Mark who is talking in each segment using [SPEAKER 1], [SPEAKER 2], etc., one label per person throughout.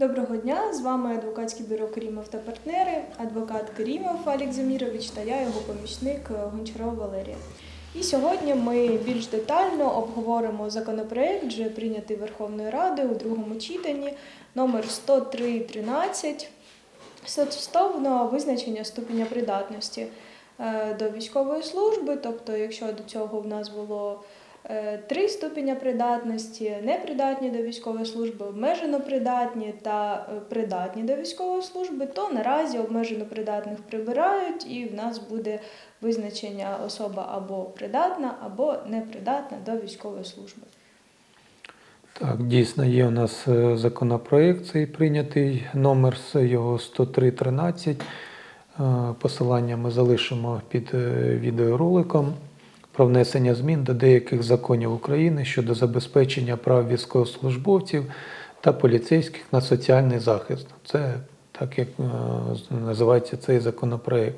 [SPEAKER 1] Доброго дня! З вами адвокатське бюро Керімов та партнери, адвокат Керімов Алік Замірович та я його помічник е, Гончарова Валерія. І сьогодні ми більш детально обговоримо законопроект, вже прийнятий Верховною Радою у другому читанні, номер 103.13 стосовно визначення ступеня придатності е, до військової служби. Тобто, якщо до цього в нас було три ступеня придатності, непридатні до військової служби, обмежено придатні та е, придатні до військової служби, то наразі обмежено придатних прибирають, і в нас буде визначення особа або придатна, або непридатна до військової служби.
[SPEAKER 2] Так, дійсно є у нас е, законопроект цей прийнятий, номер з його 103.13. Е, Посилання ми залишимо під е, відеороликом про внесення змін до деяких законів України щодо забезпечення прав військовослужбовців та поліцейських на соціальний захист. Це так як е, називається цей законопроект.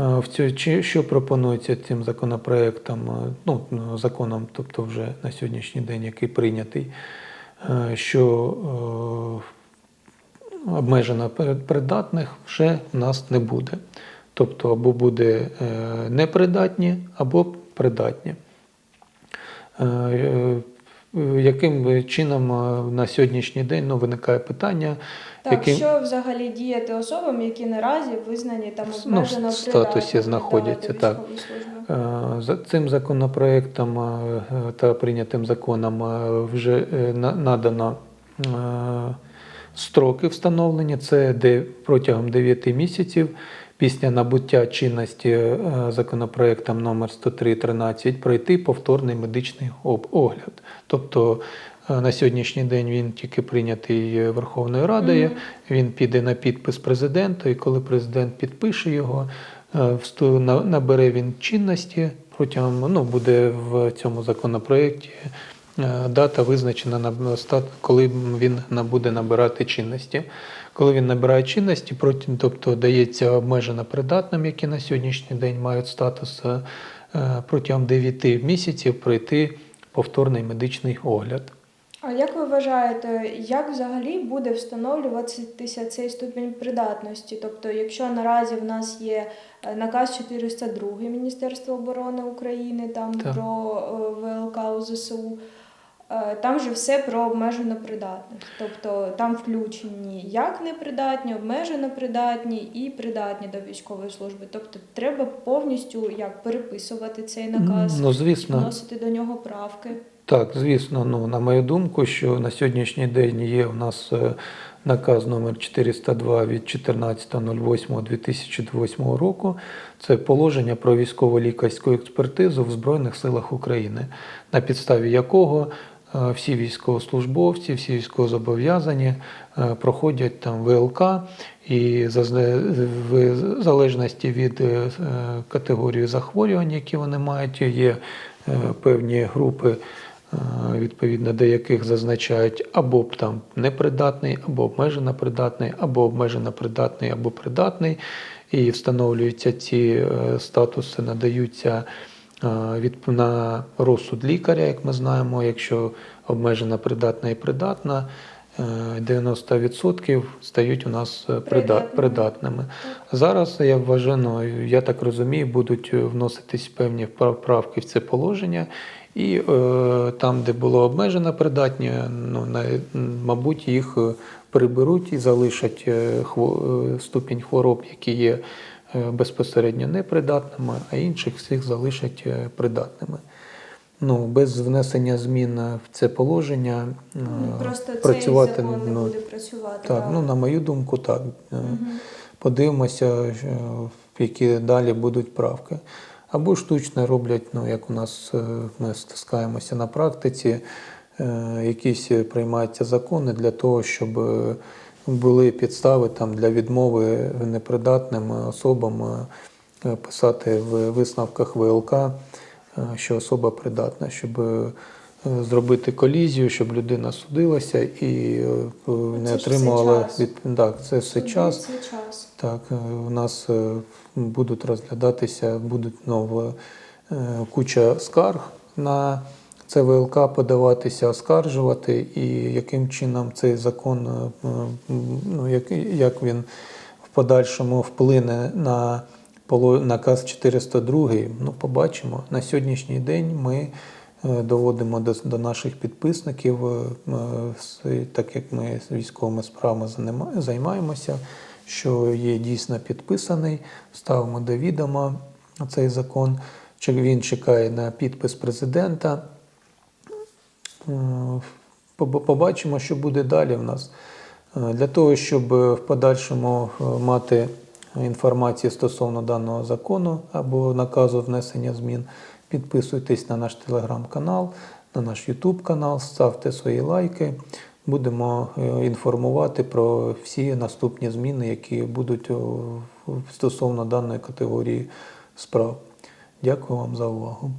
[SPEAKER 2] Е, що пропонується цим законопроектом, е, ну, законом, тобто вже на сьогоднішній день, який прийнятий, що обмежено придатних вже в нас не буде. Тобто або буде непридатні, або придатні. Е, е, Яким чином е, на сьогоднішній день ну, виникає питання,
[SPEAKER 1] Так,
[SPEAKER 2] яким
[SPEAKER 1] що взагалі діяти особам, які наразі визнані там
[SPEAKER 2] Ну, в статусі знаходяться, так. За цим законопроектом та прийнятим законом вже надано строки встановлення. Це протягом 9 місяців після набуття чинності е, законопроектом номер 103.13 пройти повторний медичний огляд. Тобто е, на сьогоднішній день він тільки прийнятий е, Верховною Радою.
[SPEAKER 1] Мгм.
[SPEAKER 2] Він піде на підпис президента, і коли президент підпише його, набере він чинності протягом ну, буде в цьому законопроєкті дата визначена на стат, коли він буде набирати чинності. Коли він набирає чинності, тобто дається обмежено придатним, які на сьогоднішній день мають статус, е, е, протягом 9 місяців пройти повторний медичний огляд.
[SPEAKER 1] А як ви вважаєте, як взагалі буде встановлюватися цей ступінь придатності? Тобто, якщо наразі в нас є е, наказ 402 Міністерства оборони України там
[SPEAKER 2] Так.
[SPEAKER 1] про е, ВЛК УЗСУ, е, там же все про обмежено придатних. Тобто там включені як непридатні, обмежено придатні і придатні до військової служби. Тобто треба повністю як переписувати цей наказ,
[SPEAKER 2] Ну, звісно,
[SPEAKER 1] вносити до нього правки.
[SPEAKER 2] Так, звісно, ну на мою думку, що на сьогоднішній день є у нас е, наказ номер 402 від 14.08.2008 року. Це положення про військово-лікарську експертизу в Збройних силах України, на підставі якого е, всі військовослужбовці, всі військовозобов'язані е, проходять там ВЛК і в залежності від е, категорії захворювань, які вони мають, є е, певні групи е, відповідно до яких зазначають або там непридатний, або обмежено придатний, або обмежено придатний, або придатний. І встановлюються ці е, статуси, надаються е, на розсуд лікаря, як ми знаємо, якщо обмежена придатна і придатна. е, 90% стають у нас е,
[SPEAKER 1] Придатними.
[SPEAKER 2] Зараз я вважаю, ну, я так розумію, будуть е, вноситись певні правки в це положення, і е, там, де було обмежено придатні, ну, на, мабуть, їх е, приберуть і залишать е, е, ступінь хвороб, які є е, безпосередньо непридатними, а інших всіх залишать е, придатними. Ну, без внесення змін в це положення е,
[SPEAKER 1] Ну, Просто
[SPEAKER 2] працювати
[SPEAKER 1] цей закон не
[SPEAKER 2] ну,
[SPEAKER 1] буде працювати.
[SPEAKER 2] так, ну на мою думку, так. Е, Подивимося, е, які далі будуть правки. Або штучно роблять, ну як у нас е, ми стискаємося на практиці, е, якісь приймаються закони для того, щоб е, були підстави там для відмови непридатним особам е, писати в висновках ВЛК, е, що особа придатна, щоб е, зробити колізію, щоб людина судилася і е,
[SPEAKER 1] Це
[SPEAKER 2] не отримувала
[SPEAKER 1] час.
[SPEAKER 2] від так, це все час.
[SPEAKER 1] Час.
[SPEAKER 2] Так, у нас будуть розглядатися, будуть е, куча скарг на ЦВЛК подаватися, оскаржувати, і яким чином цей закон, е, ну, як, як він в подальшому вплине на наказ 402, ну, побачимо. На сьогоднішній день ми е, доводимо до, до наших підписників, е, так як ми військовими справами займаємося, що є дійсно підписаний, ставимо до відома цей закон. Чи Він чекає на підпис президента. Е, поб- Побачимо, що буде далі в нас. Е, Для того, щоб е, в подальшому мати інформацію стосовно даного закону або наказу внесення змін, підписуйтесь на наш телеграм-канал, на наш Ютуб канал, ставте свої лайки. Будемо інформувати про всі наступні зміни, які будуть стосовно даної категорії справ. Дякую вам за увагу.